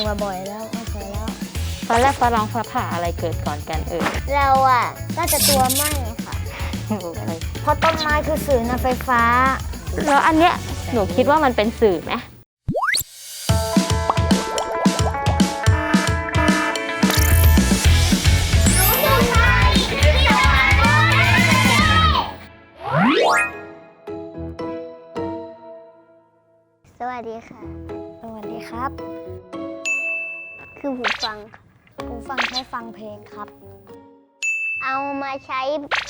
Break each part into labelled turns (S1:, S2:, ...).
S1: อมาบ่อยแล้วไม่เคยแล้ว
S2: ฟ้าแลบฟ้าร้องฟ้าผ่าอะไรเกิดก่อนกันเอ่ย
S1: เราอะก็จะตัวไหม้ค่ะ
S2: โอเค
S1: เพราะต้นไม้คือสื่อนำไฟฟ้า
S2: แล้วอันเนี้ยหนูคิดว่ามันเป็นสื่อไหม
S1: สวัสดีค่ะ สวัสดีครับ คือหูฟังหูฟังใช้ฟังเพลงครับ เอามาใช้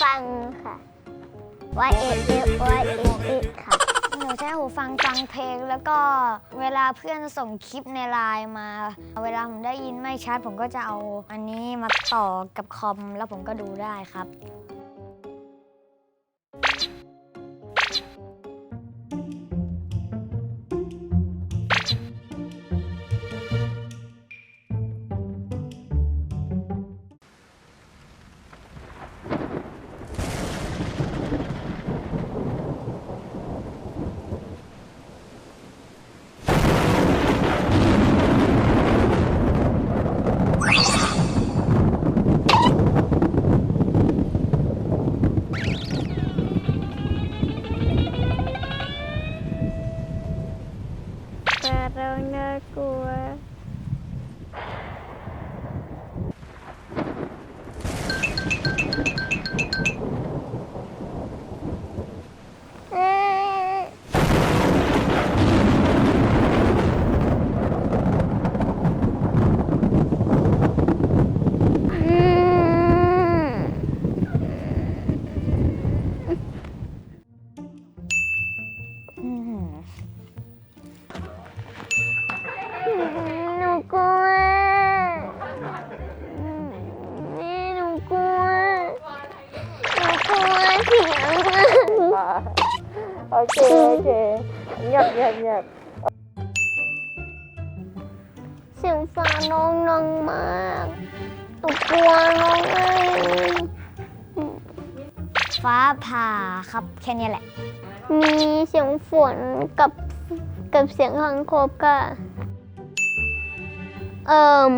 S1: ฟังค่ะว่าเอ็ดเอ็ดว่าเอ็ดเอ็ดค่ะหนูใช้หูฟังฟังเพลง แล้วก็เวลาเพื่อนส่งคลิปในไลน์มา เวลาผมได้ยินไม่ชัดผมก็จะเอาอันนี้มาต่อกับคอมแล้วผมก็ดูได้ครับ
S2: โอเคโอเคเงียบเงียบเงียบ
S1: เสียงฟ้าน้องนังมากหนูกลัวน้องเอ้ยฟ้าผ่าครับแค่นี้แหละ มีเสียงฝนกับกับเสียงคังคบค่ะเอ่ม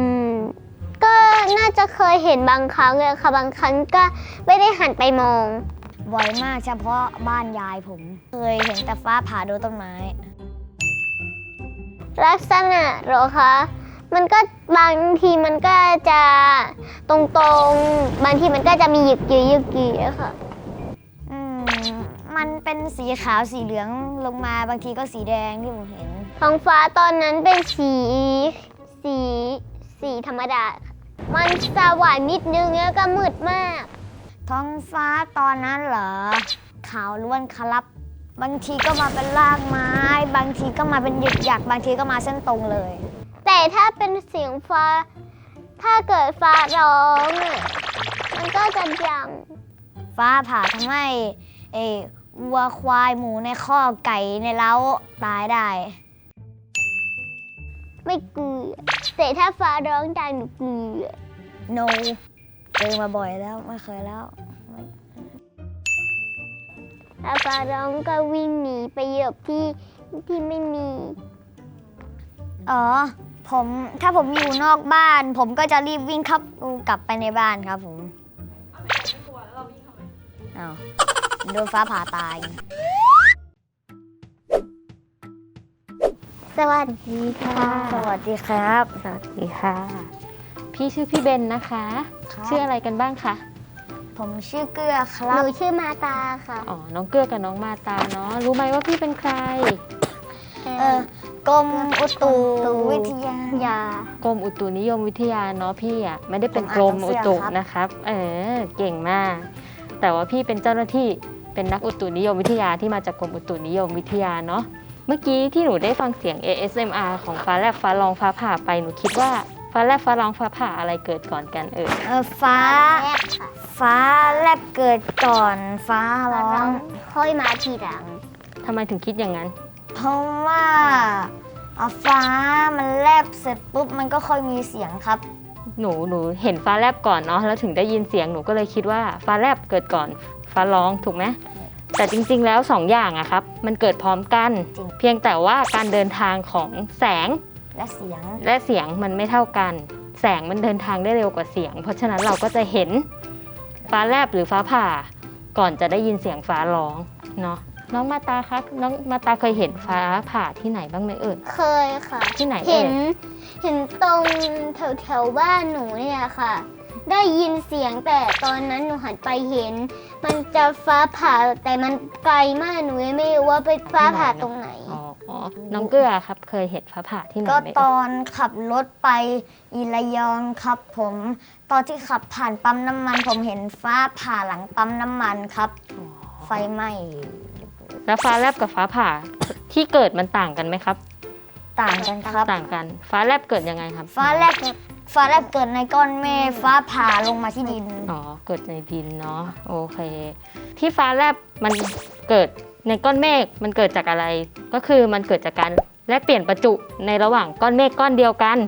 S1: ก็น่าจะเคยเห็นบางครั้งเลยค่ะบางครั้งก็ไม่ได้หันไปมอง บ่อยมากเฉพาะบ้านยายผม เคยเห็นแต่ฟ้าผ่าโดนต้นไม้ ลักษณะเหรอคะ มันก็บางทีมันก็จะตรงๆ บางทีมันก็จะมีหยึกยืหยึกยือะค่ะ อืมมันเป็นสีขาวสีเหลืองลงมาบางทีก็สีแดงที่ผมเห็น ท้องฟ้าตอนนั้นเป็นสี สี สีธรรมดาค่ะมันสว่างนิดนึงแล้วก็มืดมาก ท้องฟ้าตอนนั้นเหรอ ขาวล้วนครับ บางทีก็มาเป็นรากไม้ บางทีก็มาเป็นหยึกหยัก บางทีก็มาเส้นตรงเลย แต่ถ้าเป็นเสียงฟ้า ถ้าเกิดฟ้าร้องอะมันก็จะดังฟ้าผ่าทำให้เอวัวควายหมูในข้อไก่ในเล้าตายได้ ไม่กลือแต่ถ้าฟ้าร้องดังหนูกลือ no เจอมาบ่อยแล้วไม่เคยแล้วถ้าฟ้าร้องก็วิ่งหนีไปเหยียบที่ที่ไม่มี อ๋อ ผมถ้าผมอยู่นอกบ้าน ผมก็จะรีบวิ่งเข้ากลับไปในบ้านครับผมอ้าวโดนฟ้าผ่าตาย สวัสดีค่ะ สวัสดีครับ
S2: สวัสดีค่ะ พี่ชื่อพี่เบนนะคะ
S1: ครับ
S2: ชื่ออะไรกันบ้างคะ
S1: ผมชื่อเกลือครับหนูชื่อมาตาค่ะ
S2: อ๋อน้องเกื้อกับน้องมาตาเนาะรู้ไหมว่าพี่เป็นใคร
S1: เออกรมอุตุวิทยา ยา ก
S2: รมอุตุนิยมวิทยาเนาะพี่อะไม่ได้เป็น
S1: ผม
S2: กร
S1: อ่าน
S2: ม
S1: หนังสื
S2: อุ
S1: อ
S2: ตุ
S1: ครับ
S2: นะครับ เออเก่งมาก แต่ว่าพี่เป็นเจ้าหน้าที่เป็นนักอุตุนิยมวิทยาที่มาจากกรมอุตุนิยมวิทยาเนาะเมื่อกี้ที่หนูได้ฟังเสียง ASMR ของฟ้าแลบฟ้าร้องฟ้าผ่าไปหนูคิดว่า ฟ้าแลบฟ้าร้องฟ้าผ่าอะไรเกิดก่อนกันเอ่ย
S1: เออฟ้าฟ้าแลบเกิดก่อนฟ้าร้องค่อยมาทีหลัง
S2: ทำไมถึงคิดอย่างนั้น
S1: เพราะว่าเอาฟ้ามันแลบเสร็จปุ๊บมันก็ค่อยมีเสียงครับ
S2: หนูหนูเห็นฟ้าแลบก่อนเนาะแล้วถึงได้ยินเสียงหนูก็เลยคิดว่าฟ้าแลบเกิดก่อนฟ้าร้องถูกไหมแต่จริงๆแล้วสองอย่างอะครับ มันเกิดพร้อมกัน
S1: จริง
S2: เพียงแต่ว่าการเดินทางของแสง
S3: และเสียง
S2: และเสียงมันไม่เท่ากัน แสงมันเดินทางได้เร็วกว่าเสียง เพราะฉะนั้นเราก็จะเห็นฟ้าแลบหรือฟ้าผ่า ก่อนจะได้ยินเสียงฟ้าร้องเนาะน้องมาตาคะน้องมาตาเคยเห็นฟ้าผ่าที่ไหนบ้างไหมเอ่ย
S1: เคยค่ะ
S2: ที่ไหนเอ่
S1: เห็
S2: ย
S1: นเห็นตรงแถวแถวๆบ้านหนูเนี่ยค่ะ ได้ยินเสียงแต่ตอนนั้นหนูหันไปเห็น มันจะฟ้าผ่าแต่มันไกลมากหนูยังไม่รู้ว่าเป็นฟ้าผ่าตรงไหน
S2: อ๋ออ๋อ น้องเกลือครับเคยเห็นฟ้าผ่าที่ไหน
S3: ก็
S2: ไหม
S3: ต
S2: เอ่ย
S3: อนขับรถไปอีระยองครับผม ตอนที่ขับผ่านปั๊มน้ำมัน ผมเห็นฟ้าผ่าหลังปั๊มน้ำมันครับ ไฟไหม้
S2: แล้วฟ้าแลบกับฟ้าผ่าที่เกิดมันต่างกันไหมครับ
S3: ต่างกันครับ
S2: ต่างกัน ฟ้าแลบเกิดยังไงครับ
S3: ฟ้าแลบฟ้าแลบเกิดในก้อนเมฆฟ้าผ่าลงมาที่ดิน
S2: อ๋อเกิดในดินเนาะโอเค ที่ฟ้าแลบมันเกิด ในก้อนเมฆมันเกิดจากอะไร ก็คือมันเกิดจากการแลกเปลี่ยนประจุในระหว่างก้อนเมฆก้อนเดียวกัน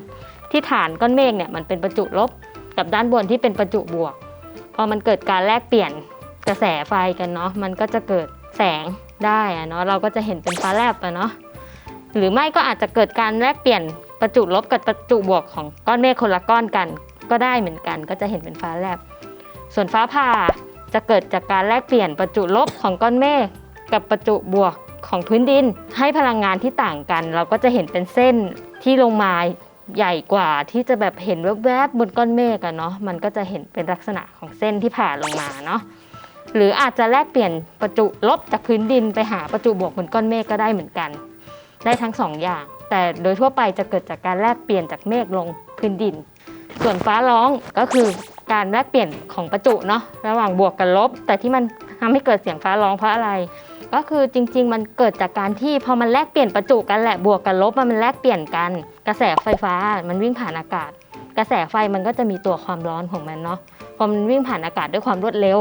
S2: ที่ฐานก้อนเมฆเนี่ยมันเป็นประจุลบกับด้านบนที่เป็นประจุบวก พอมันเกิดการแลกเปลี่ยนกระแสไฟกันเนาะมันก็จะเกิดแสงได้อะเนาะเราก็จะเห็นเป็นฟ้าแลบอะเนาะหรือไม่ก็อาจจะเกิดการแลกเปลี่ยนประจุลบกับประจุบวกของก้อนเมฆคนละก้อนกัน ก็ได้เหมือนกัน ก็จะเห็นเป็นฟ้าแลบ ส่วนฟ้าผ่าจะเกิดจากการแลกเปลี่ยนประจุลบของก้อนเมฆ กับประจุบวกของพื้นดิน ให้พลังงานที่ต่างกัน เราก็จะเห็นเป็นเส้นที่ลงมาใหญ่กว่าที่จะแบบเห็นแวบๆบนก้อนเมฆอะเนาะมันก็จะเห็นเป็นลักษณะของเส้นที่ผ่าลงมาเนาะหรืออาจจะแลกเปลี่ยนประจุลบจากพื้นดินไปหาประจุบวกบนก้อนเมฆก็ได้เหมือนกัน ได้ทั้งสองอย่าง แต่โดยทั่วไปจะเกิดจากการแลกเปลี่ยนจากเมฆลงพื้นดิน ส่วนฟ้าร้องก็คือการแลกเปลี่ยนของประจุเนาะระหว่างบวกกับลบ แต่ที่มันทำให้เกิดเสียงฟ้าร้องเพราะอะไร ก็คือจริง ๆ มันเกิดจากการที่พอมันแลกเปลี่ยนประจุกันแหละบวกกับลบมันแลกเปลี่ยนกัน กระแสไฟฟ้ามันวิ่งผ่านอากาศ กระแสไฟมันก็จะมีตัวความร้อนของมันเนาะพอมันวิ่งผ่านอากาศด้วยความรวดเร็ว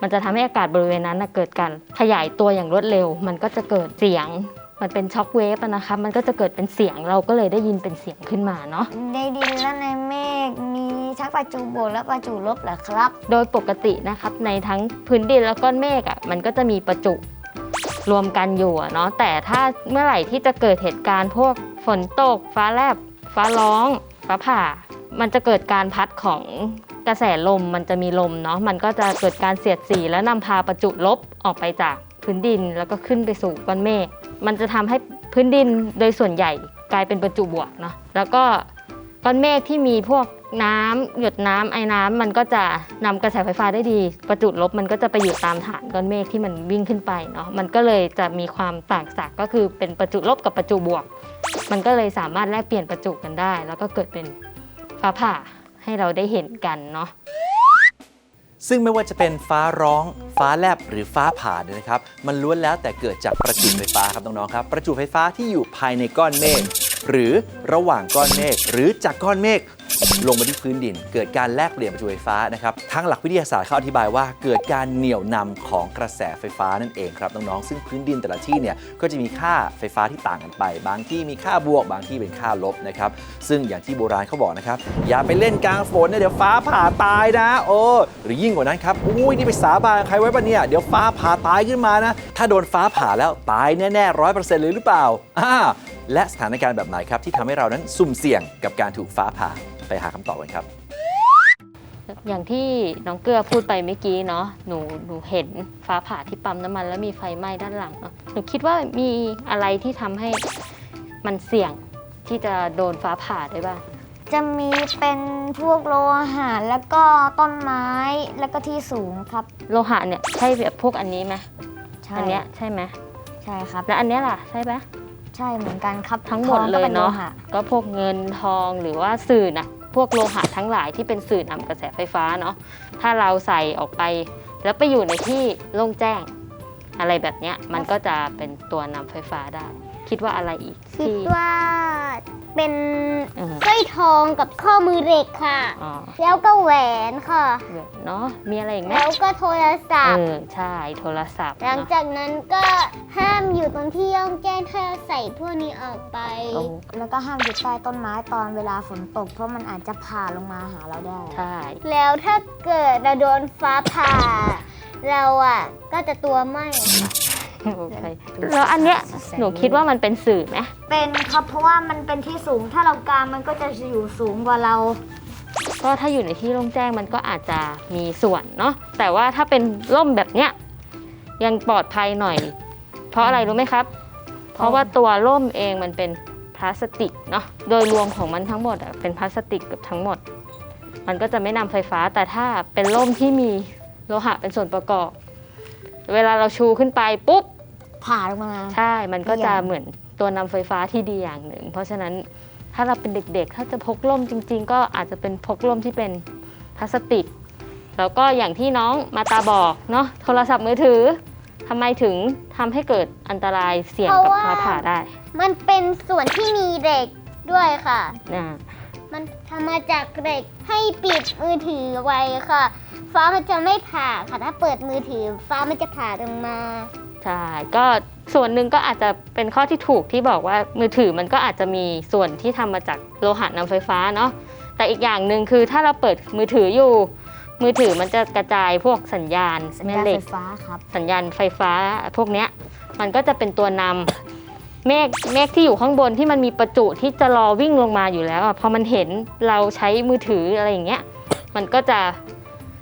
S2: มันจะทำให้อากาศบริเวณนั้นนะเกิดการขยายตัวอย่างรวดเร็ว มันก็จะเกิดเสียงมันเป็นช็อคเวฟอะนะคะมันก็จะเกิดเป็นเสียงเราก็เลยได้ยินเป็นเสียงขึ้นมาเนาะ
S3: ในดินและในเมฆมีทั้งประจุบวกและประจุลบเหรอครับ
S2: โดยปกตินะครับในทั้งพื้นดินแล้วก้อนเมฆอะมันก็จะมีประจุ รวมกันอยู่เนาะแต่ถ้าเมื่อไหร่ที่จะเกิดเหตุการณ์พวกฝนตก ฟ้าแลบ ฟ้าร้อง ฟ้าผ่า มันจะเกิดการพัดของกระแสลมมันจะมีลมเนาะมันก็จะเกิดการเสียดสีและนำพาประจุลบออกไปจากพื้นดินแล้วก็ขึ้นไปสู่ก้อนเมฆมันจะทำให้พื้นดินโดยส่วนใหญ่กลายเป็นประจุบวกเนาะแล้วก็ก้อนเมฆที่มีพวก น้ำหยดน้ำไอ้น้ำมันก็จะนำกระแสไฟฟ้าได้ดี ประจุลบมันก็จะไปอยู่ตามฐานก้อนเมฆที่มันวิ่งขึ้นไปเนาะมันก็เลยจะมีความต่างศักย์ก็คือเป็นประจุลบกับประจุบวก มันก็เลยสามารถแลกเปลี่ยนประจุกันได้ แล้วก็เกิดเป็นฟ้าผ่าให้เราได้เห็นกันเนาะ
S4: ซึ่งไม่ว่าจะเป็นฟ้าร้อง ฟ้าแลบหรือฟ้าผ่าเนี่ยนะครับ มันล้วนแล้วแต่เกิดจากประจุไฟฟ้าครับน้องๆครับ ประจุไฟฟ้าที่อยู่ภายในก้อนเมฆหรือระหว่างก้อนเมฆหรือจากก้อนเมฆ ลงมาที่พื้นดิน เกิดการแลกเปลี่ยนประจุไฟฟ้านะครับทางหลักวิทยาศาสตร์เขาอธิบายว่า เกิดการเหนี่ยวนำของกระแสไฟฟ้านั่นเองครับน้องๆซึ่งพื้นดินแต่ละที่เนี่ยก็จะมีค่าไฟฟ้าที่ต่างกันไป บางที่มีค่าบวก บางที่เป็นค่าลบนะครับซึ่งอย่างที่โบราณเขาบอกนะครับอย่าไปเล่นกลางฝนนะเดี๋ยวฟ้าผ่าตายนะโอ้หรือยิ่งกว่านั้นครับอุ้ยนี่ไปสาบานใครไว้ปะเนี่ยเดี๋ยวฟ้าผ่าตายขึ้นมานะถ้าโดนฟ้าผ่าแล้วตายแน่ๆร้อยเปอร์เซ็นต์เลยหรือเปล่าอ่าและสถานการณ์แบบไหนครับที่ทำให้เรานั้นสุ่มเสี่ยงกับการถูกฟ้าผ่า ไปหาคำตอบกันครับ
S2: อย่างที่น้องเกลือพูดไปเมื่อกี้เนาะหนูหนูเห็นฟ้าผ่าที่ปั๊มน้ำมันแล้วมีไฟไหม้ด้านหลังเนาะหนูคิดว่ามีอะไรที่ทำให้มันเสี่ยงที่จะโดนฟ้าผ่าได้บ้าง
S3: จะมีเป็นพวกโลหะแล้วก็ต้นไม้แล้วก็ที่สูงครับ
S2: โลหะเนี่ยใช่แบบพวกอันนี้ไหม
S3: ใช่
S2: อันเนี้ยใช่ไหม
S3: ใช่ครับ
S2: แล้วอันเนี้ยล่ะใช่ไหม
S3: ใช่เหมือนกันครับ
S2: ทั้งหมด
S3: ทอ
S2: เลย
S3: ก็ป็โเนาะหะ
S2: ก็พวกเงินทองหรือว่าสื่อนะ พวกโลหะทั้งหลายที่เป็นสื่อนำกระแสไฟฟ้าเนาะถ้าเราใส่ออกไป แล้วไปอยู่ในที่โล่งแจ้ง อะไรแบบเนี้ยมันก็จะเป็นตัวนำไฟฟ้าได้ คิดว่าอะไรอีก
S1: คิด
S2: ที่
S1: ว่าเป็น
S2: อืม
S1: สร้อยทองกับข้อมือเหล็กค่ะ
S2: อ๋อ
S1: แล้วก็แหวนค่ะ
S2: แบบเนาะมีอะไรอีกไหม
S1: แล้วก็โทรศั
S2: เอ
S1: พท์
S2: อใช่โทรศัพท์
S1: หลัง
S2: เนาะ
S1: จากนั้นก็ห้ามอยู่ตรงที่ย่องแจ้งถ้าใส่พวกนี้ออกไป
S2: โอ้
S3: แล้วก็ห้ามอยู่ใต้ต้นไม้ตอนเวลาฝนตก เพราะมันอาจจะผ่าลงมาหาเราได้
S2: ใช่
S1: แล้วถ้าเกิดเราโดนฟ้าผ่า เราอะก็จะตัวไหม้ค่ะ
S2: โอเคแล้วอันเนี้ยหนูคิดว่ามันเป็นสื่อไหม
S3: เป็นครับเพราะว่ามันเป็นที่สูงถ้าเรากางมันก็จะอยู่สูงกว่าเรา
S2: ก็ถ้าอยู่ในที่โล่งแจ้งมันก็อาจจะมีส่วนเนาะแต่ว่าถ้าเป็นร่มแบบเนี้ยยังปลอดภัยหน่อย เพราะอะไรรู้ไหมครับ เพราะว่าตัวร่มเองมันเป็นพลาสติกเนาะโดยรวมของมันทั้งหมดอะเป็นพลาสติกเกับทั้งหมด มันก็จะไม่นำไฟฟ้าแต่ถ้าเป็นร่มที่มีโลหะเป็นส่วนประกอบ เวลาเราชูขึ้นไปปุ๊บ
S3: ผ่าลงมา
S2: ใช่ มันก็
S3: ดีอ
S2: จะ
S3: ย่าง
S2: เหมือนตัวนำไฟฟ้าที่ดีอย่างหนึ่ง เพราะฉะนั้นถ้าเราเป็นเด็กๆ ถ้าจะพกร่มจริง ๆ ก็อาจจะเป็นพกร่มที่เป็นพลาสติก แล้วก็อย่างที่น้องมาตาบอกเนาะโทรศัพท์มือถือทำไมถึงทำให้เกิดอันตรายเสี่ยงกับ
S1: เพราะว่า
S2: ฟ้าผ่าได้
S1: มันเป็นส่วนที่มีเหล็กด้วยค่ะ
S2: นะ
S1: มันทำมาจากเหล็กให้ปิดมือถือไว้ค่ะ ฟ้ามันจะไม่ผ่าค่ะถ้าเปิดมือถือ ฟ้ามันจะผ่าลงมา
S2: ใช่ก็ส่วนหนึ่งก็อาจจะเป็นข้อที่ถูกที่บอกว่ามือถือมันก็อาจจะมีส่วนที่ทำมาจากโลหะนำไฟฟ้าเนาะแต่อีกอย่างหนึ่งคือถ้าเราเปิดมือถืออยู่ มือถือมันจะกระจายพวกสัญญาณ
S3: สัญ
S2: แม่
S3: ญาณ
S2: เหล็
S3: ไฟ
S2: ก
S3: ฟ้าครับ
S2: สัญญาณไฟฟ้าพวกเนี้ยมันก็จะเป็นตัวนำเมฆเมฆที่อยู่ข้างบนที่มันมีประจุที่จะรอวิ่งลงมาอยู่แล้วอะพอมันเห็นเราใช้มือถืออะไรอย่างเงี้ยมันก็จะ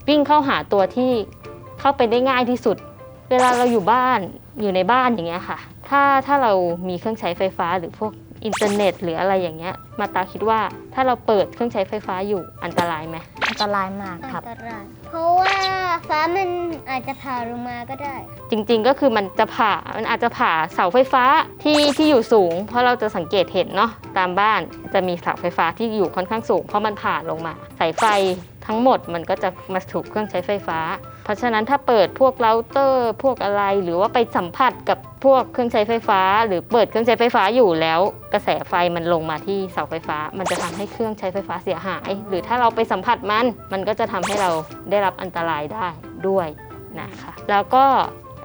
S2: วิ่งเข้าหาตัวที่เข้าไปได้ง่ายที่สุด เวลาเราอยู่บ้านอยู่ในบ้านอย่างเงี้ยค่ะ ถ้าถ้าเรามีเครื่องใช้ไฟฟ้าหรือพวกอินเทอร์เน็ตหรืออะไรอย่างเงี้ย มาตาคิดว่าถ้าเราเปิดเครื่องใช้ไฟฟ้าอยู่อันตรายไหม
S3: อันตรายมาก
S1: อัน
S3: ครับ
S1: ตรายเพราะว่าฟ้ามันอาจจะผ่าลงมาก็ได้
S2: จริงๆก็คือมันจะผ่ามันอาจจะผ่าเสาไฟฟ้าที่ที่อยู่สูง เพราะเราจะสังเกตเห็นเนาะตามบ้านจะมีเสาไฟฟ้าที่อยู่ค่อนข้างสูง เพราะมันผ่าลงมา สายไฟ ทั้งหมดมันก็จะมาถูกเครื่องใช้ไฟฟ้า เพราะฉะนั้นถ้าเปิดพวกเราเตอร์พวกอะไรหรือว่าไปสัมผัสกับพวกเครื่องใช้ไฟฟ้า หรือเปิดเครื่องใช้ไฟฟ้าอยู่แล้ว กระแสไฟมันลงมาที่เสาไฟฟ้า มันจะทำให้เครื่องใช้ไฟฟ้าเสียหาย หรือถ้าเราไปสัมผัสมัน มันก็จะทำให้เราได้รับอันตรายได้ด้วยนะคะแล้วก็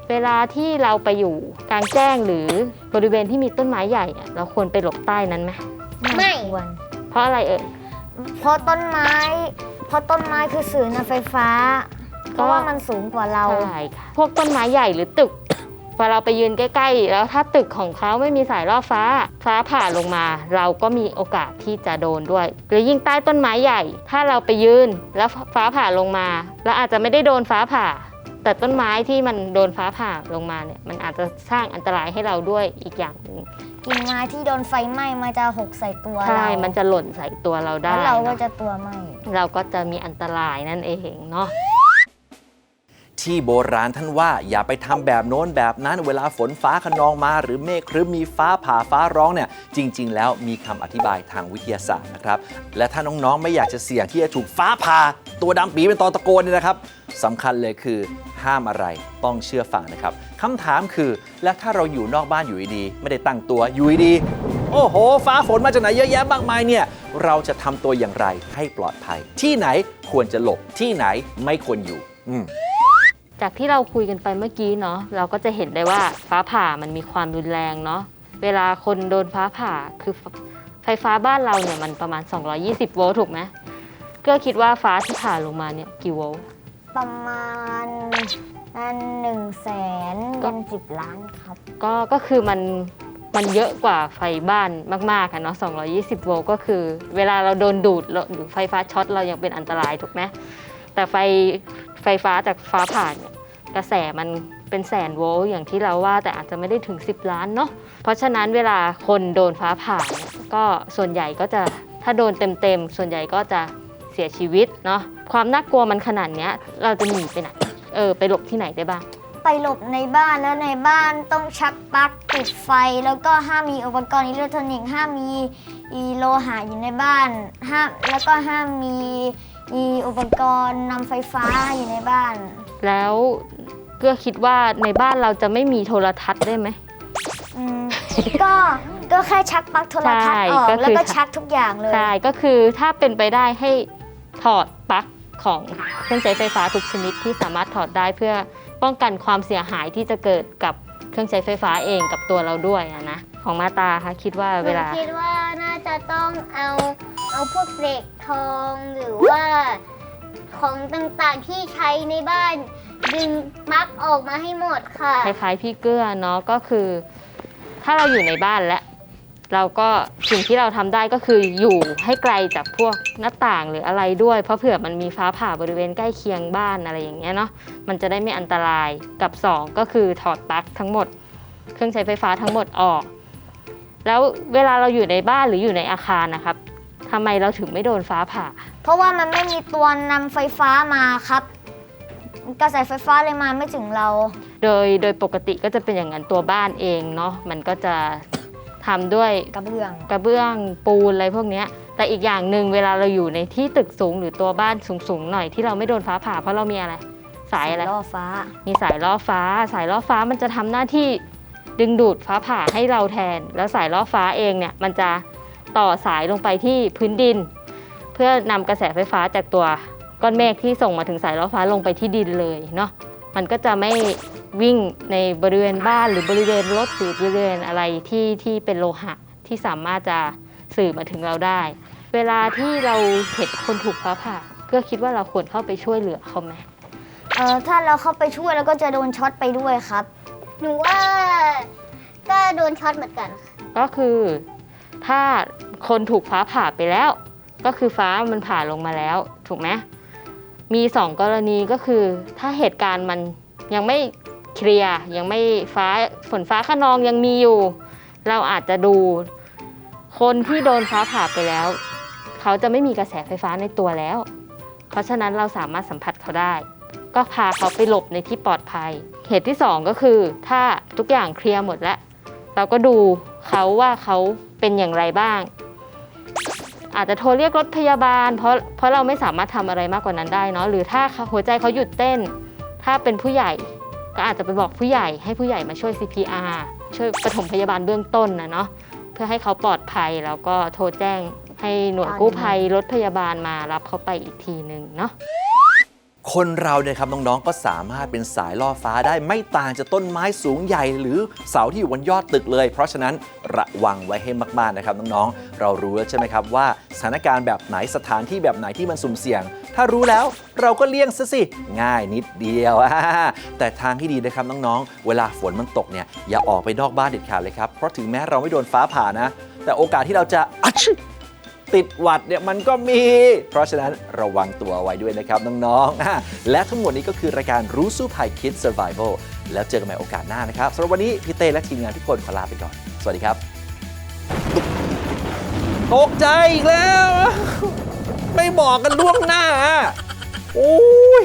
S2: เวลาที่เราไปอยู่กลางแจ้งหรือบริเวณที่มีต้นไม้ใหญ่อะเราควรไปหลบใต้นั้นไหม
S1: ไม่
S3: ควร
S2: เพราะอะไรเอ่ย
S3: เพราะต้นไม้เพ ราะต้นไม้คือสื่อนำไฟฟ้า เพราะว่ามันสูงกว่าเรา
S2: ใช่ค่ะพวกต้นไม้ใหญ่หรือตึก พอเราไปยืนใกล้ ๆ แล้วถ้าตึกของเขาไม่มีสายล่อฟ้า ฟ้าผ่าลงมา เราก็มีโอกาสที่จะโดนด้วย หรือยิ่งใต้ต้นไม้ใหญ่ ถ้าเราไปยืนแล้วฟ้าผ่าลงมา แล้วอาจจะไม่ได้โดนฟ้าผ่า แต่ต้นไม้ที่มันโดนฟ้าผ่าลงมาเนี่ยมันอาจจะสร้างอันตรายให้เราด้วยอีกอย่างหนึ่ง
S3: กิ่งไม้ที่โดนไฟไหม้มันจะหกใส่ตัว
S2: ใช่
S3: เรา
S2: มันจะหล่นใส่ตัวเราได้
S3: แล้วเราก็
S2: เนอะ
S3: จะตัวไหม้
S2: เราก็จะมีอันตรายนั่นเองเนาะ
S4: ที่โบราณท่านว่าอย่าไปทำแบบโน้นแบบนั้น เวลาฝนฟ้าขนองมา หรือเมฆครึ้มมีฟ้าผ่าฟ้าร้องเนี่ยจริง ๆ แล้วมีคำอธิบายทางวิทยาศาสตร์นะครับ และถ้าน้องๆไม่อยากจะเสี่ยงที่จะถูกฟ้าผ่า ตัวดำปีเป็นตอตะโกนเนี่ยนะครับสำคัญเลยคือห้ามอะไรต้องเชื่อฟังนะครับคำถามคือ แล้วถ้าเราอยู่นอกบ้านอยู่ดีๆไม่ได้ตั้งตัวอยู่ดีโอ้โห ฟ้าฝนมาจากไหนเยอะแยะมากมายเนี่ย เราจะทำตัวอย่างไรให้ปลอดภัย ที่ไหนควรจะหลบ ที่ไหนไม่ควรอยู่ อืม
S2: จากที่เราคุยกันไปเมื่อกี้เนาะเราก็จะเห็นได้ว่าฟ้าผ่ามันมีความรุนแรงเนาะเวลาคนโดนฟ้าผ่าคือไฟฟ้าบ้านเราเนี่ยมันประมาณ 220 โวลต์ถูกไหมเก็คิดว่าฟ้าที่ผ่าลงมาเนี่ยกี่โวลต์
S3: ประมาณอันหนึ่งแสน
S2: ก็
S3: ยันสิบล้านครับ
S2: ก็ก็คือมันมันเยอะกว่าไฟบ้านมากๆอะเนาะ220 โวลต์ก็คือ เวลาเราโดนดูดเราหรือไฟฟ้าช็อตเรายังเป็นอันตรายถูกไหมแต่ไฟ ไฟฟ้าจากฟ้าผ่าเนี่ยกระแสมันเป็นแสนโวลต์อย่างที่เราว่าแต่อาจจะไม่ได้ถึง 10 ล้านเนาะเพราะฉะนั้นเวลาคนโดนฟ้าผ่านก็ส่วนใหญ่ก็จะถ้าโดนเต็มๆ ส่วนใหญ่ก็จะเสียชีวิตเนาะความน่ากลัวมันขนาดเนี้ย เราจะหนีไปไหนเออไปหลบที่ไหนได้บ้าง
S3: ไปหลบในบ้านแล้วในบ้านต้องชักปลั๊กปิดไฟ แล้วก็ห้ามมีอุปกรณ์อิเล็กทรอนิกส์ห้ามมีอีโลหะอยู่ในบ้านห้ามแล้วก็ห้ามมี มีอุปกรณ์นำไฟฟ้าอยู่ในบ้าน
S2: แล้วเกื้อคิดว่าในบ้านเราจะไม่มีโทรทัศน์ได้ไหม
S3: อืม ก็ก็แค่ชักปลั๊กโทรทัศน์ออก
S2: ใช่ก็คือ
S3: แล้วก็ชักทุกอย่างเลย
S2: ใช่ก็คือถ้าเป็นไปได้ให้ถอดปลั๊กของเครื่องใช้ไฟฟ้าทุกชนิดที่สามารถถอดได้เพื่อป้องกันความเสียหายที่จะเกิดกับเครื่องใช้ไฟฟ้าเองกับตัวเราด้วยอะนะของมาตาคะคิดว่า
S1: ห
S2: เว
S1: นู
S2: ลา
S1: คิดว่าน่าจะต้องเอา เอาพวกเหล็กทองหรือว่าของต่างๆที่ใช้ในบ้าน ดึงปลั๊กออกมาให้หมดค่ะ
S2: คล้ายๆพี่เกื้อเนาะก็คือ ถ้าเราอยู่ในบ้านแล้วเราก็สิ่งที่เราทำได้ก็คืออยู่ให้ไกลจากพวกหน้าต่างหรืออะไรด้วย เพราะเผื่อมันมีฟ้าผ่าบริเวณใกล้เคียงบ้านอะไรอย่างเงี้ยเนาะมันจะได้ไม่อันตรายกับ 2 ก็คือถอดปลั๊กทั้งหมด เครื่องใช้ไฟฟ้าทั้งหมดออก แล้วเวลาเราอยู่ในบ้านหรืออยู่ในอาคารนะครับ ทำไมเราถึงไม่โดนฟ้าผ่า
S3: เพราะว่ามันไม่มีตัวนำไฟฟ้ามาครับ กระแสไฟฟ้าเลยมาไม่ถึงเรา
S2: โดยโดยปกติก็จะเป็นอย่างนั้นตัวบ้านเองเนาะมันก็จะทำด้วย
S3: กระเบื้อง
S2: กระเบื้องปูนอะไรพวกเนี้ย แต่อีกอย่างหนึ่งเวลาเราอยู่ในที่ตึกสูงหรือตัวบ้านสูงๆหน่อยที่เราไม่โดนฟ้าผ่าเพราะเรามีอะไร สายอะไร
S3: ล่อฟ้า
S2: มีสายล่อฟ้า สายล่อฟ้ามันจะทำหน้าที่ดึงดูดฟ้าผ่าให้เราแทน แล้วสายล่อฟ้าเองเนี่ยมันจะ ต่อสายลงไปที่พื้นดิน เพื่อนำกระแสไฟฟ้าจากตัวก้อนเมฆที่ส่งมาถึงสายล่อฟ้าลงไปที่ดินเลยเนาะมันก็จะไม่วิ่งในบริเวณบ้านหรือบริเวณรถหรือบริเวณอะไรที่ที่เป็นโลหะที่สามารถจะสื่อมาถึงเราได้ เวลาที่เราเห็นคนถูกฟ้าผ่าเพื่อคิดว่าเราควรเข้าไปช่วยเหลือเขาไหม
S3: เอ่อถ้าเราเข้าไปช่วยแล้วก็จะโดนช็อตไปด้วยครับ
S1: หนูว่าก็โดนช็อตเหมือนกันค่ะ
S2: ก็คือ ถ้าคนถูกฟ้าผ่าไปแล้ว ก็คือฟ้ามันผ่าลงมาแล้ว ถูกไหมมีสองกรณีก็คือ ถ้าเหตุการณ์มันยังไม่เคลียร์ยังไม่ฟ้าฝนฟ้าขนองยังมีอยู่ เราอาจจะดู คนที่โดนฟ้าผ่าไปแล้ว เขาจะไม่มีกระแสไฟฟ้าในตัวแล้ว เพราะฉะนั้นเราสามารถสัมผัสเขาได้ ก็พาเขาไปหลบในที่ปลอดภัย เหตุที่สองก็คือ ถ้าทุกอย่างเคลียร์หมดแล้ว เราก็ดูเขาว่าเขา เป็นอย่างไรบ้าง อาจจะโทรเรียกรถพยาบาล เพราะเพราะเราไม่สามารถทำอะไรมากกว่านั้นได้เนาะหรือถ้าเขาหัวใจเขาหยุดเต้น ถ้าเป็นผู้ใหญ่ ก็อาจจะไปบอกผู้ใหญ่ให้ผู้ใหญ่มาช่วย CPR ช่วยปฐมพยาบาลเบื้องต้นนะเนาะเพื่อให้เขาปลอดภัยแล้วก็โทรแจ้งให้หน่วยกู้ภัยรถพยาบาลมารับเขาไปอีกทีหนึ่งเนาะ
S4: คนเราเนี่ยครับน้องๆก็สามารถเป็นสายล่อฟ้าได้ไม่ต่างจากต้นไม้สูงใหญ่ หรือเสาที่อยู่บนยอดตึกเลย เพราะฉะนั้นระวังไว้ให้มากๆนะครับน้องๆเรารู้แล้วใช่ไหมครับว่าสถานการณ์แบบไหนสถานที่แบบไหนที่มันสุ่มเสี่ยง ถ้ารู้แล้วเราก็เลี่ยงซะสิ ง่ายนิดเดียว แต่ทางที่ดีนะครับน้องๆ เวลาฝนมันตกเนี่ยอย่าออกไปนอกบ้านเด็ดขาดเลยครับเพราะถึงแม้เราไม่โดนฟ้าผ่านะ แต่โอกาสที่เราจะอัช ติดหวัดเนี่ยมันก็มี เพราะฉะนั้นระวังตัวไว้ด้วยนะครับน้องๆ และทั้งหมดนี้ก็คือรายการรู้สู้ภัย Kids Survival แล้วเจอกันใหม่โอกาสหน้านะครับสำหรับวันนี้พี่เต้และทีมงานทุกคนขอลาไปก่อน สวัสดีครับ ตกใจอีกแล้ว ไม่บอกกันล่วงหน้า โอ้ย